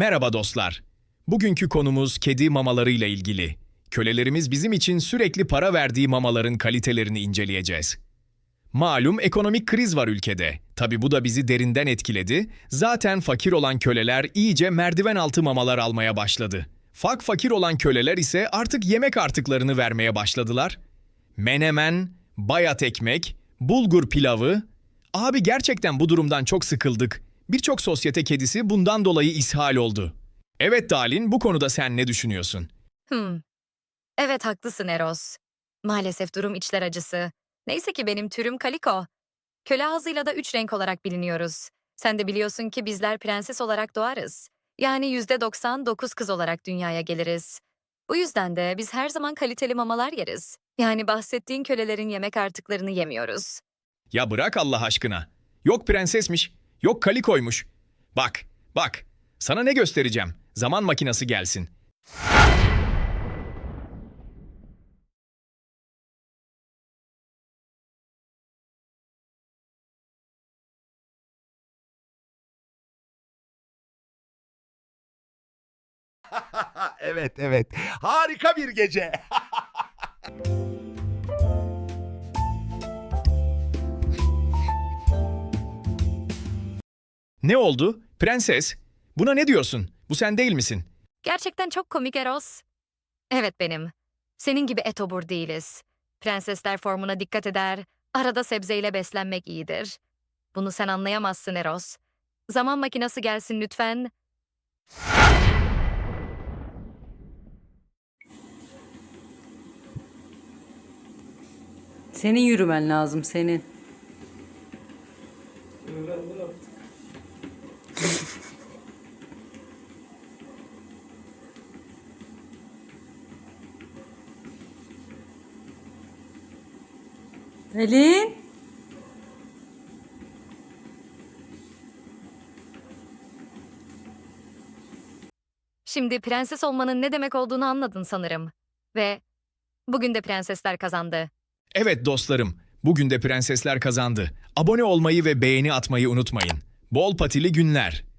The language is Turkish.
Merhaba dostlar. Bugünkü konumuz kedi mamalarıyla ilgili. Kölelerimiz bizim için sürekli para verdiği mamaların kalitelerini inceleyeceğiz. Malum ekonomik kriz var ülkede. Tabi bu da bizi derinden etkiledi. Zaten fakir olan köleler iyice merdiven altı mamalar almaya başladı. Fak fakir olan köleler ise artık yemek artıklarını vermeye başladılar. Menemen, bayat ekmek, bulgur pilavı. Abi gerçekten bu durumdan çok sıkıldık. Birçok sosyete kedisi bundan dolayı ishal oldu. Evet Dalin, bu konuda sen ne düşünüyorsun? Hmm. Evet haklısın Eros. Maalesef durum içler acısı. Neyse ki benim türüm Kaliko. Köle ağzıyla da üç renk olarak biliniyoruz. Sen de biliyorsun ki bizler prenses olarak doğarız. Yani yüzde 99 kız olarak dünyaya geliriz. Bu yüzden de biz her zaman kaliteli mamalar yeriz. Yani bahsettiğin kölelerin yemek artıklarını yemiyoruz. Ya bırak Allah aşkına. Yok prensesmiş, yok kalikoymuş. Bak, bak. Sana ne göstereceğim? Zaman makinesi gelsin. evet evet. Harika bir gece. Ne oldu? Prenses, buna ne diyorsun? Bu sen değil misin? Gerçekten çok komik Eros. Evet benim. Senin gibi etobur değiliz. Prensesler formuna dikkat eder, arada sebzeyle beslenmek iyidir. Bunu sen anlayamazsın Eros. Zaman makinesi gelsin lütfen. Senin yürümen lazım senin. Pelin. Şimdi prenses olmanın ne demek olduğunu anladın sanırım. Ve bugün de prensesler kazandı. Evet dostlarım, bugün de prensesler kazandı. Abone olmayı ve beğeni atmayı unutmayın. Bol patili günler.